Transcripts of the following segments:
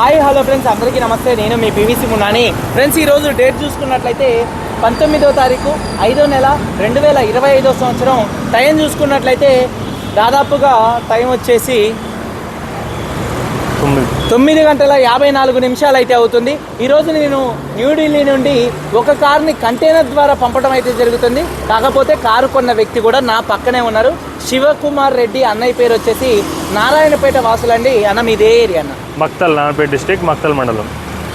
Hi hello friends అందరికీ నమస్తే. నేను మీ పీవీసీ మున్నాని ఫ్రెండ్స్ ఈరోజు డేట్ చూసుకున్నట్లయితే పంతొమ్మిదో తారీఖు ఐదో నెల రెండు వేల ఇరవై ఐదో సంవత్సరం. టైం చూసుకున్నట్లయితే దాదాపుగా టైం వచ్చేసి తొమ్మిది. గంటల యాభై నాలుగు నిమిషాలు అయితే అవుతుంది ఈరోజు నేను న్యూఢిల్లీ నుండి ఒక కార్ని కంటైనర్ ద్వారా పంపడం అయితే జరుగుతుంది. కాకపోతే కారు కొన్న వ్యక్తి కూడా నా పక్కనే ఉన్నారు. శివకుమార్ రెడ్డి అన్నయ్య పేరు వచ్చేసి నారాయణపేట వాసులండి. అన్న మీదే ఏరియా అన్న. మక్తల్ నానపేట డిస్టిక్ మక్తల్ మండలం.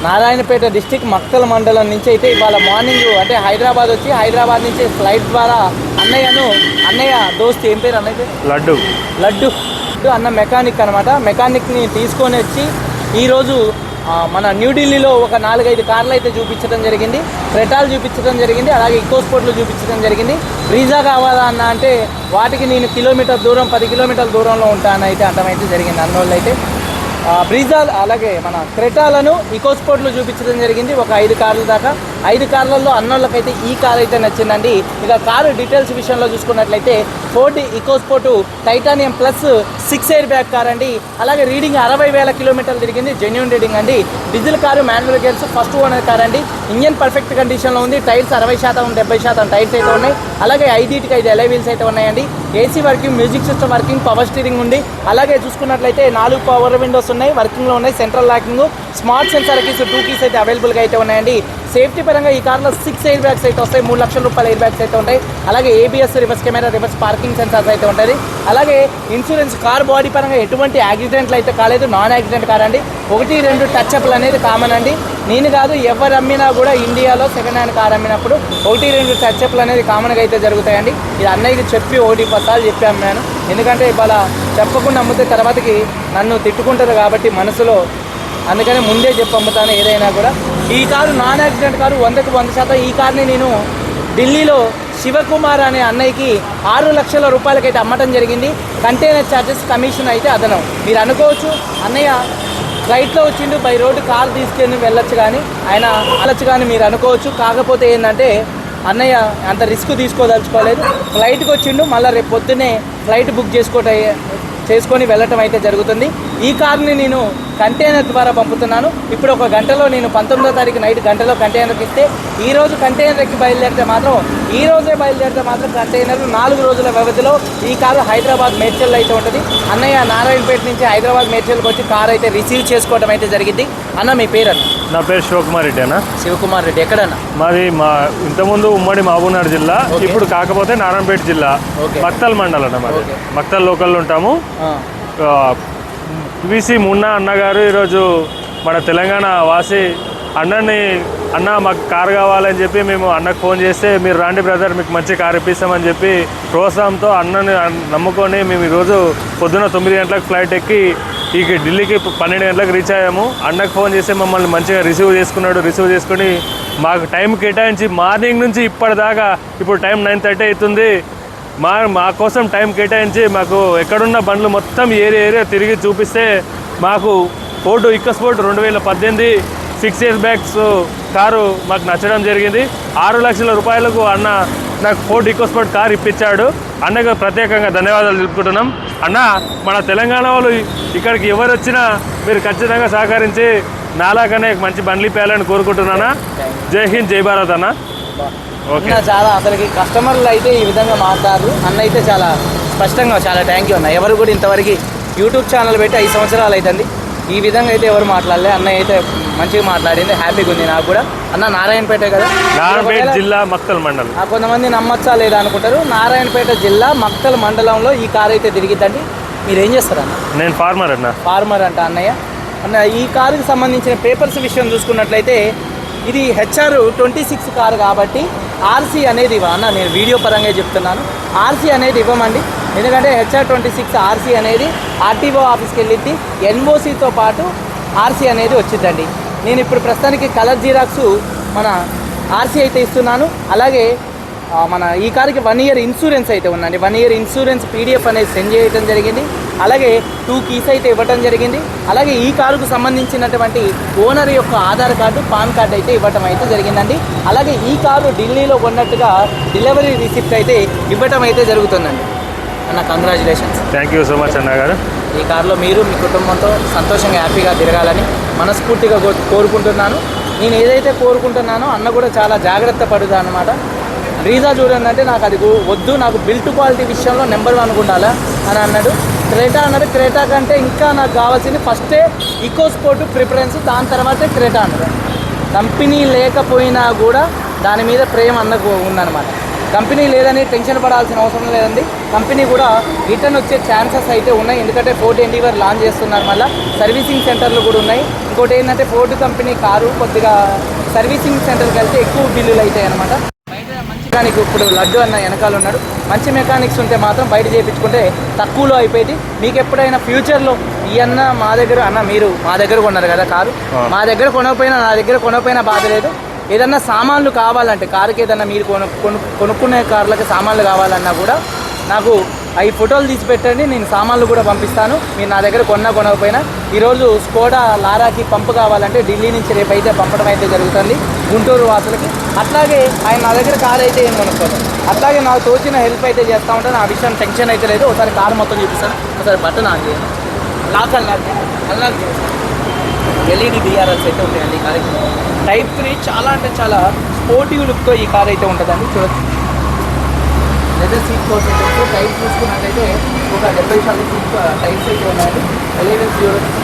నారాయణపేట డిస్టిక్ మక్తల మండలం నుంచి అయితే ఇవాళ మార్నింగ్ అంటే హైదరాబాద్ వచ్చి హైదరాబాద్ నుంచి ఫ్లైట్ ద్వారా అన్నయ్యను అన్నయ్య దోస్త్ ఏం పేరు అన్నయ్య? లడ్డు. లడ్డు. అన్న మెకానిక్ అనమాట మెకానిక్ని తీసుకొని వచ్చి ఈరోజు మన న్యూఢిల్లీలో ఒక నాలుగైదు కార్లు అయితే చూపించడం జరిగింది. క్రెటాలు చూపించడం జరిగింది. అలాగే ఇకో స్పోర్ట్లు చూపించడం జరిగింది. బ్రీజా కావాలా అన్న అంటే వాటికి నేను కిలోమీటర్ దూరం పది కిలోమీటర్ల దూరంలో ఉంటానని అయితే అంటమైతే జరిగింది అన్నోళ్ళు అయితే బ్రీజాల్ అలాగే మన క్రెటాలను ఇకోస్పోర్ట్లో చూపించడం జరిగింది. ఒక ఐదు కార్ల దాకా. ఐదు కార్లలో అన్నోళ్ళకైతే ఈ కార్ అయితే నచ్చిందండి. ఇక కారు డీటెయిల్స్ విషయంలో చూసుకున్నట్లయితే Ford EcoSport titanium plus six air bag car అండి. అలాగే రీడింగ్ అరవై వేల కిలోమీటర్లు తిరిగింది జెన్యున్ రీడింగ్ అండి. Diesel car manual gears first owner car అండి. ఇంజన్ పర్ఫెక్ట్ కండిషన్లో ఉంది. టైర్స్ అరవై శాతం డెబ్బై శాతం టైర్స్ అయితే ఉన్నాయి. అలాగే ఐదింటికి ఐదు ఎలై వీల్స్ అయితే ఉన్నాయండి. AC working music system working power steering ఉంది. అలాగే చూసుకున్నట్లయితే నాలుగు పవర్ విండోస్ ఉన్నాయి. వర్కింగ్లో ఉన్నాయి. Central locking smart sensor keys two keys అయితే అవైలబుల్గా అయితే ఉన్నాయండి. సేఫ్టీ అదేవిధంగా ఈ కార్లో సిక్స్ ఎయిర్ బ్యాగ్స్ అయితే వస్తాయి. మూడు లక్షల రూపాయల ఎయిర్ బ్యాగ్స్ అయితే ఉంటాయి. అలాగే ABS reverse camera reverse parking sensors అయితే ఉంటుంది అలాగే ఇన్సూరెన్స్ కార్ బాడీ పరంగా ఎటువంటి యాక్సిడెంట్లు అయితే కాలేదు. నాన్ యాక్సిడెంట్ కార్ అండి. ఒకటి రెండు టచ్ అప్లు అనేది కామన్ అండి. నేను కాదు ఎవరు అమ్మినా కూడా ఇండియాలో సెకండ్ హ్యాండ్ కార్ అమ్మినప్పుడు ఒకటి రెండు టచ్ అప్లు అనేది కామన్గా అయితే జరుగుతాయండి. ఇది అన్నయ్యకి చెప్పి ఒకటి పసాలు చెప్పి అమ్మాను. ఎందుకంటే ఇవాళ చెప్పకుండా అమ్మితే తర్వాతకి నన్ను తిట్టుకుంటారు కాబట్టి మనసులో అందుకనే ముందే చెప్పి అమ్ముతాను ఏదైనా కూడా. ఈ కారు నాన్ యాక్సిడెంట్ కారు వందకు వంద శాతం. ఈ కార్ని నేను ఢిల్లీలో శివకుమార్ అనే అన్నయ్యకి ఆరు లక్షల రూపాయలకైతే అమ్మటం జరిగింది. కంటైనర్ ఛార్జెస్ కమిషన్ అయితే అదనం. మీరు అనుకోవచ్చు అన్నయ్య ఫ్లైట్లో వచ్చిండు బై రోడ్డు కారు తీసుకెళ్ళి వెళ్ళొచ్చు కానీ ఆయన వెళ్ళొచ్చు కానీ మీరు అనుకోవచ్చు. కాకపోతే ఏంటంటే అన్నయ్య అంత రిస్క్ తీసుకోదలుచుకోలేదు. ఫ్లైట్కి వచ్చిండు మళ్ళీ రేపు పొద్దున్నే ఫ్లైట్ బుక్ చేసుకోవటం చేసుకొని వెళ్ళటం అయితే జరుగుతుంది. ఈ కార్ని నేను కంటైనర్ ద్వారా పంపుతున్నాను. ఇప్పుడు ఒక గంటలో నేను పంతొమ్మిదో తారీఖు నైట్ గంటలో కంటైనర్కి ఇస్తే ఈ రోజు కంటైనర్ ఎక్కి బయలుదేరితే మాత్రం ఈ రోజే బయలుదేరితే మాత్రం కంటైనర్ నాలుగు రోజుల వ్యవధిలో ఈ కారు హైదరాబాద్ మేడ్చల్ అయితే ఉంటుంది. అన్నయ్య నారాయణపేట నుంచి హైదరాబాద్ మేడ్చల్కి వచ్చి కార్ అయితే రిసీవ్ చేసుకోవడం అయితే జరిగింది అన్న మీ పేరు అన్న నా పేరు శివకుమార్ రెడ్డి అన్న. శివకుమార్ రెడ్డి ఎక్కడన్నా? మాది మా ఇంతకుముందు ఉమ్మడి మహబూబ్నగర్ జిల్లా. ఇప్పుడు కాకపోతే నారాయణపేట జిల్లా. మక్తల్ మండలం అన్న. మక్తల్ లోకల్లో ఉంటాము. పివిసి మున్నా అన్నగారు ఈరోజు మన తెలంగాణ వాసి అన్నని అన్న మాకు కారు కావాలని చెప్పి మేము అన్నకు ఫోన్ చేస్తే మీరు రాండి బ్రదర్ మీకు మంచి కారు ఇప్పిస్తామని చెప్పి ప్రోత్సాహంతో అన్నని నమ్ముకొని మేము ఈరోజు పొద్దున తొమ్మిది గంటలకు ఫ్లైట్ ఎక్కి ఈ ఢిల్లీకి పన్నెండు గంటలకు రీచ్ అయ్యాము. అన్నకు ఫోన్ చేస్తే మమ్మల్ని మంచిగా రిసీవ్ చేసుకున్నాడు రిసీవ్ చేసుకుని మాకు టైం కేటాయించి మార్నింగ్ నుంచి ఇప్పటిదాకా ఇప్పుడు టైం నైన్ థర్టీ అవుతుంది. మా మా కోసం టైం కేటాయించి మాకు ఎక్కడున్న బండ్లు మొత్తం ఏరియా ఏరియా తిరిగి చూపిస్తే మాకు ఫోర్డు ఇక్క స్పోర్ట్ రెండు వేల పద్దెనిమిది సిక్స్ ఇయర్స్ బ్యాక్స్ కారు మాకు నచ్చడం జరిగింది. ఆరు లక్షల రూపాయలకు అన్న నాకు ఫోర్డ్ ఈకోస్పోర్ట్ కార్ ఇప్పించాడు. అన్నకు ప్రత్యేకంగా ధన్యవాదాలు తెలుపుకుంటున్నాం. అన్న మన తెలంగాణ వాళ్ళు ఇక్కడికి ఎవరు వచ్చినా మీరు ఖచ్చితంగా సహకరించి నాలాగనే మంచి బండ్లు పేయాలని కోరుకుంటున్నానా? జై హింద్ జై భారత్ అన్న. చాలా అసలుకి కస్టమర్లు అయితే ఈ విధంగా మాట్లాడారు అన్న అయితే చాలా స్పష్టంగా చాలా థ్యాంక్ యూ అన్న. ఎవరు కూడా ఇంతవరకు యూట్యూబ్ ఛానల్ పెట్టి ఐదు సంవత్సరాలు అవుతుంది ఈ విధంగా అయితే ఎవరు మాట్లాడలే. అన్న అయితే మంచిగా మాట్లాడింది హ్యాపీగా ఉంది నాకు కూడా. అన్న నారాయణపేట కదా? నారాయణపేట జిల్లా మక్తల్ మండలం. కొంతమంది నమ్మచ్చా లేదా అనుకుంటారు. నారాయణపేట జిల్లా మక్తల్ మండలంలో ఈ కార్ అయితే తిరిగిద్దండి. మీరు ఏం చేస్తారు అన్న నేను ఫార్మర్ అన్న. ఫార్మర్ అంట అన్నయ్య. అన్న ఈ కారుకి సంబంధించిన పేపర్స్ విషయం చూసుకున్నట్లయితే ఇది హెచ్ఆర్ ట్వంటీ సిక్స్ కారు కాబట్టి ఆర్సీ అనేది ఇవ్వన్న నేను వీడియో పరంగా చెప్తున్నాను. ఆర్సీ అనేది ఇవ్వమండి. ఎందుకంటే హెచ్ఆర్ ట్వంటీ సిక్స్ ఆర్సీ అనేది ఆర్టీఓ ఆఫీస్కి వెళ్ళిద్ది. ఎన్ఓసీతో పాటు ఆర్సీ అనేది వచ్చిందండి నేను ఇప్పుడు ప్రస్తుతానికి కలర్ జీరాక్స్ మన ఆర్సీ అయితే ఇస్తున్నాను. అలాగే మన ఈ కార్కి వన్ ఇయర్ ఇన్సూరెన్స్ అయితే ఉందండి. వన్ ఇయర్ ఇన్సూరెన్స్ పీడిఎఫ్ అనేది సెండ్ చేయడం జరిగింది. అలాగే టూ కీస్ అయితే ఇవ్వడం జరిగింది. అలాగే ఈ కారుకు సంబంధించినటువంటి ఓనర్ యొక్క ఆధార్ కార్డు పాన్ కార్డు అయితే ఇవ్వటం అయితే జరిగిందండి. అలాగే ఈ కారు ఢిల్లీలో కొన్నట్టుగా డెలివరీ రిసిప్ట్ అయితే ఇవ్వటం అయితే జరుగుతుందండి. అన్న congratulations thank you so much అన్న గారు ఈ కారులో మీరు మీ కుటుంబంతో సంతోషంగా హ్యాపీగా తిరగాలని మనస్ఫూర్తిగా కో- కోరుకుంటున్నాను. నేను ఏదైతే కోరుకుంటున్నానో అన్న కూడా చాలా జాగ్రత్త పడుతా అనమాట బ్రీజా చూడండి అంటే నాకు అది వద్దు నాకు బిల్ట్ క్వాలిటీ విషయంలో నెంబర్ వన్ ఉండాలా? అని అన్నాడు. క్రేటా అన్నాడు క్రేటా కంటే ఇంకా నాకు కావాల్సింది ఫస్టే ఈకో స్పోర్ట్ ప్రిఫరెన్స్ దాని తర్వాతే క్రేటా అన్నాడు. కంపెనీ లేకపోయినా కూడా దాని మీద ప్రేమ అన్నకు ఉందన్నమాట. కంపెనీ లేదని టెన్షన్ పడాల్సిన అవసరం లేదండి. కంపెనీ కూడా రిటర్న్ వచ్చే ఛాన్సెస్ అయితే ఉన్నాయి. ఎందుకంటే ఫోర్ట్ ఎండివర్ లాంచ్ చేస్తున్నారు మళ్ళీ. సర్వీసింగ్ సెంటర్లు కూడా ఉన్నాయి. ఇంకోటి ఏంటంటే ఫోర్ట్ కంపెనీ కారు కొద్దిగా సర్వీసింగ్ సెంటర్కి వెళ్తే ఎక్కువ బిల్లులు అవుతాయి అనమాట మెకానిక్ ఇప్పుడు లడ్డు అన్న వెనకాల ఉన్నాడు. మంచి మెకానిక్స్ ఉంటే మాత్రం బయట చేయించుకుంటే తక్కువలో అయిపోయింది. మీకు ఎప్పుడైనా ఫ్యూచర్లో ఈ అన్న మా దగ్గర అన్న మీరు మా దగ్గర కొన్నారు కదా కారు. మా దగ్గర కొనకపోయినా నా దగ్గర కొనకపోయినా బాధ లేదు. ఏదన్నా సామాన్లు కావాలంటే కారుకి ఏదన్నా మీరు కొను కొను కొనుక్కునే కార్లకి సామాన్లు కావాలన్నా కూడా నాకు అవి ఫోటోలు తీసి పెట్టండి నేను సామాన్లు కూడా పంపిస్తాను. మీరు నా దగ్గర కొన్నా కొనకపోయినా. ఈరోజు స్కోడా లారాకి పంపు కావాలంటే ఢిల్లీ నుంచి రేపు అయితే పంపడం అయితే జరుగుతుంది గుంటూరు వాసులకి. అట్లాగే ఆయన నా దగ్గర కార్ అయితే ఏం కొనుక్కోదు అట్లాగే నాకు తోచిన హెల్ప్ అయితే చేస్తూ ఉంటాను. ఆ విషయం టెన్షన్ అయితే లేదు. ఒకసారి కారు మొత్తం చూపిస్తాను. ఒకసారి బట్టన్ ఆన్ చేయండి. లాక్ అన్లాక్ అన్లాక్ చేస్తాను ఎల్ఈడి డిఆర్ఎల్స్ అయితే ఉంటాయండి ఈ కార్ టైప్ త్రీ చాలా అంటే చాలా స్పోర్టివ్ లుక్తో ఈ కార్ అయితే ఉంటుందండి. చూడొచ్చు. లెదర్ సీట్ ఉంటాయి. టైప్ చూసుకున్నట్టయితే ఒక డెబ్బై శాతం సీట్ టైప్స్ అయితే ఉన్నాయండి ఎలివెన్స్ చూడొచ్చు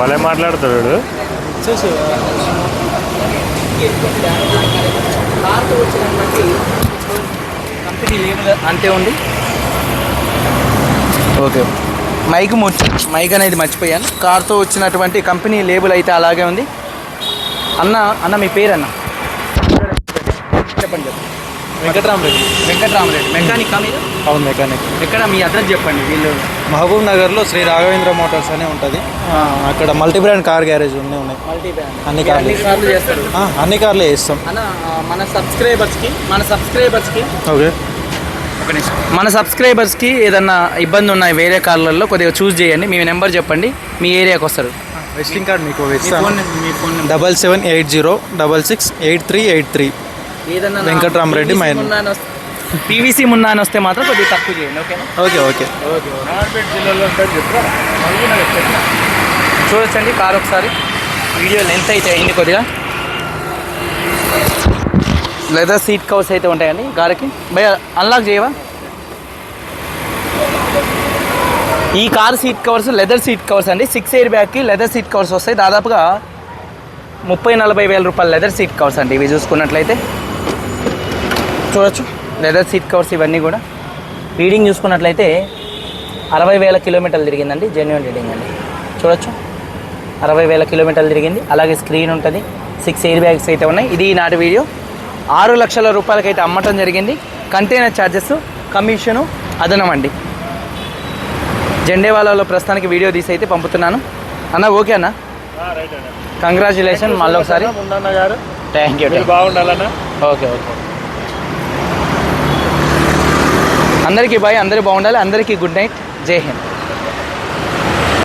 భలే మాట్లాడతాడు. చూసి కార్తో వచ్చినటువంటి కంపెనీ లేబుల్ అంతే ఉంది. ఓకే. మైక్ ముచ్చి మైక్ అనేది మర్చిపోయాను. కార్తో వచ్చినటువంటి కంపెనీ లేబుల్ అయితే అలాగే ఉంది. అన్న అన్న మీ పేరు అన్న చెప్పండి చెప్పండి. వెంకట్రామరెడ్డి. వెంకట్రామరెడ్డి. మెకానిక్ మీరు? అవును మెకానిక్. ఎక్కడ మీ అడ్రస్ చెప్పండి వీళ్ళు? మహబూబ్ నగర్లో శ్రీ రాఘవేంద్ర మోటార్స్ అనే ఉంటుంది. అక్కడ మల్టీ బ్రాండ్ కార్ గ్యారేజ్ ఉన్నాయి. ఉన్నాయి మల్టీ బ్రాండ్ అన్ని కార్లు. చేస్తారు? అన్ని కార్లే ఆ, మన సబ్స్క్రైబర్స్కి మన సబ్స్క్రైబర్స్కి ఓకే. మన సబ్స్క్రైబర్స్కి ఏదన్నా ఇబ్బంది ఉన్నాయి వేరే కార్లలో కొద్దిగా చూస్ చేయండి. మీ నెంబర్ చెప్పండి. మీ ఏరియాకి వస్తారు. వెస్టింగ్ కార్డ్ మీకు double seven eight zero double six eight three eight three. ఏదన్నా వెంకట్రామరెడ్డి మై- పీవీసీ మున్నా అని వస్తే మాత్రం కొద్దిగా తక్కువ చేయండి ఓకేనా? Okay okay. చూడొచ్చండి కార్ ఒకసారి. వీడియో లెంత్ అయితే అయింది కొద్దిగా. లెదర్ సీట్ కవర్స్ అయితే ఉంటాయండి కారుకి. భయ అన్లాక్ చేయవా? ఈ car seat covers leather seat covers అండి. సిక్స్ ఇయర్ బ్యాగ్కి లెదర్ సీట్ కవర్స్ వస్తాయి. దాదాపుగా ముప్పై నలభై వేల రూపాయల లెదర్ సీట్ కవర్స్ అండి. ఇవి చూసుకున్నట్లయితే. చూడొచ్చు. లెదర్ సీట్ కవర్స్ ఇవన్నీ కూడా. రీడింగ్ చూసుకున్నట్లయితే అరవై వేల కిలోమీటర్లు తిరిగిందండి జెన్యున్ రీడింగ్ అండి. చూడొచ్చు. అరవై వేల కిలోమీటర్లు తిరిగింది. అలాగే స్క్రీన్ ఉంటుంది. సిక్స్ ఎయిర్ బ్యాగ్స్ అయితే ఉన్నాయి. ఇది ఈనాటి వీడియో ఆరు లక్షల రూపాయలకైతే అమ్మటం జరిగింది. కంటైనర్ ఛార్జెస్ కమిషను అదనం అండి. జెండేవాలాలో ప్రస్తుతానికి వీడియో తీసి అయితే పంపుతున్నాను. అన్న ఓకే అన్న? కంగ్రాచులేషన్ మళ్ళీ ఒకసారి. థ్యాంక్ యూ బాగుండాలన్నా. ఓకే ఓకే అందరికీ బాయ్ అందరూ బాగుండాలి అందరికీ గుడ్ నైట్ జై హింద్.